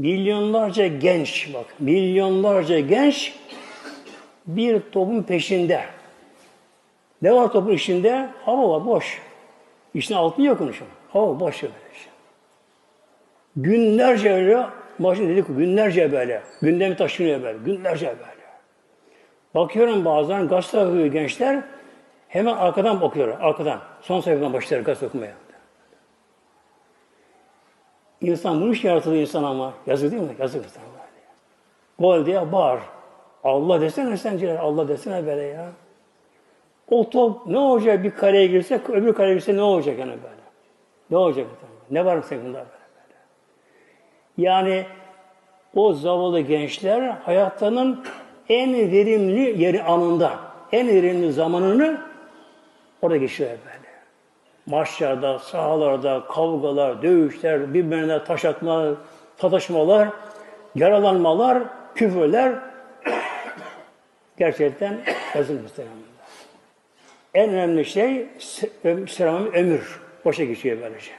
Milyonlarca genç bak, milyonlarca genç bir topun peşinde. Ne var topun içinde? Hava var, boş. İçinde altın yok an. Hava boş böyle. işte. Günlerce öyle, başın dedik günlerce böyle. Gündemi taşınıyor böyle, günlerce böyle. Bakıyorum bazen gazete okuyor gençler, hemen arkadan bakıyorlar, arkadan. Son sayfadan başlar gazete okumaya. İnsan hiç yaratıldı insan ama. Yazık değil mi? Yazık insan. Gol diye bağır. Allah desene sence, Allah desene böyle ya. O top ne olacak bir kareye girse, öbür kareye girse ne olacak yani böyle? Ne olacak? Ne var mı senin bunda böyle, böyle? Yani o zavallı gençler hayatlarının en verimli yeri anında, en verimli zamanını orada geçiriyor böyle. Maçlarda, sahalarda, kavgalar, dövüşler, birbirine taş atma, sataşmalar, yaralanmalar, küfürler gerçekten muhtemelen. En önemli şey ömür. Boşa geçiyor böylece.